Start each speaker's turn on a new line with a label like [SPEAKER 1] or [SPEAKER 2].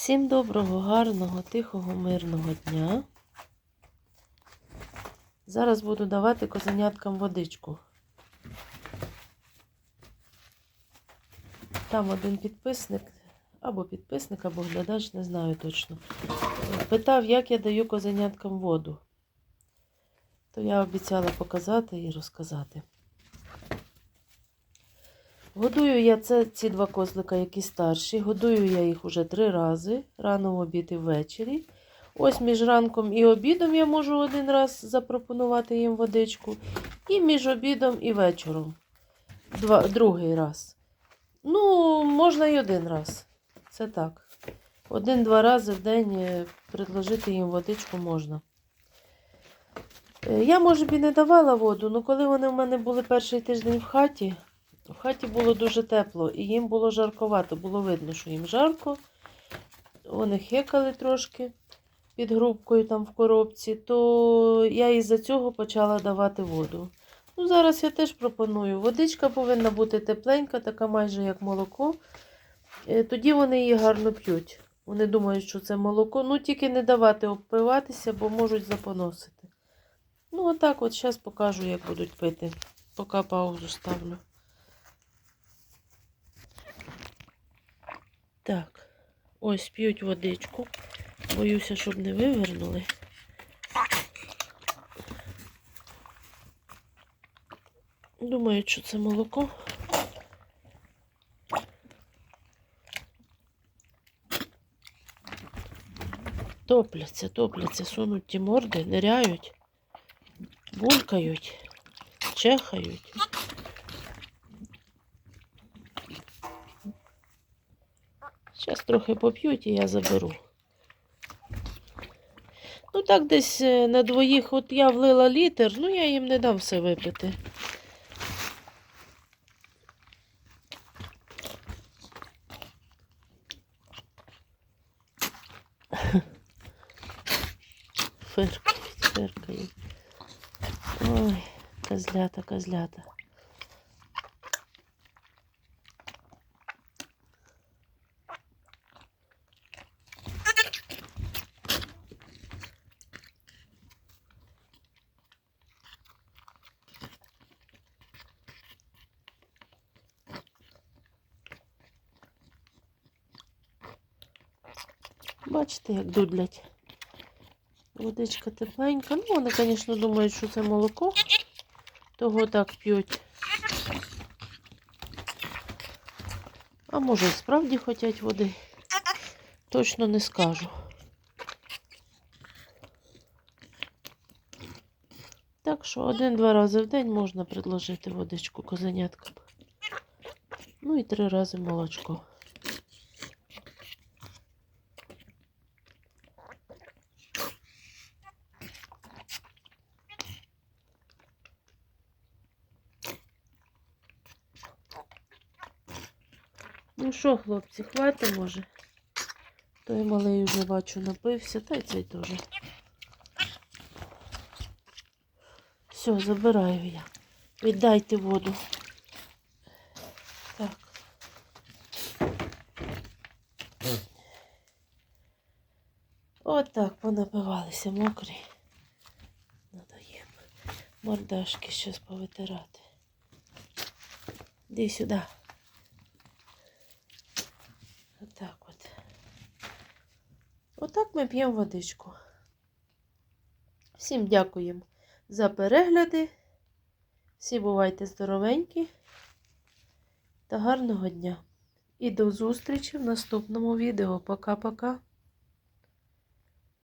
[SPEAKER 1] Всім доброго, гарного, тихого, мирного дня. Зараз буду давати козеняткам водичку. Там один підписник, або підписник, або глядач, не знаю точно. Питав, як я даю козеняткам воду. То я обіцяла показати і розказати. Годую я це, ці два козлика, які старші. Годую я їх уже три рази, рано в обід і ввечері. Ось між ранком і обідом я можу один раз запропонувати їм водичку. І між обідом і вечором. Два, другий раз. Ну, можна і один раз. Це так. Один-два рази в день е, предложити їм водичку можна. Е, Я, може б, і не давала воду, але коли вони в мене були перший тиждень в хаті, в хаті було дуже тепло і їм було жарковато. Було видно, що їм жарко. Вони хекали трошки під грубкою там в коробці, то я із-за цього почала давати воду. Ну, зараз я теж пропоную. Водичка повинна бути тепленька, така майже як молоко. Е, Тоді вони її гарно п'ють. Вони думають, що це молоко. Ну, тільки не давати обпиватися, бо можуть запоносити. Ну, отак от зараз покажу, як будуть пити. Поки паузу ставлю. Так, ось п'ють водичку. Боюся, щоб не вивернули. Думають, що це молоко. Топляться, топляться, сунуть ті морди, ниряють, булькають, чехають. Зараз трохи поп'ють і я заберу. Ну так десь е, на двоїх, от я влила літр, ну я їм не дам все випити. Фиркають, фиркають. Ой, козлята, козлята. Бачите, як дудлять. Водичка тепленька. Ну, вони, звісно, думають, що це молоко. Того так п'ють. А може, справді хочуть води. Точно не скажу. Так що один-два рази в день можна предложити водичку козеняткам. Ну і три рази молочко. Ну що, хлопці, хватить може? Той малий вже бачу напився, та й цей теж. Все, забираю я. Віддайте воду. Так. Отак понапивалися мокрі. Надаємо. Мордашки щось повитирати. Іди сюди. Отак от. Отак ми п'ємо водичку. Всім дякуємо за перегляди. Всі бувайте здоровенькі та гарного дня. І до зустрічі в наступному відео. Пока-пока.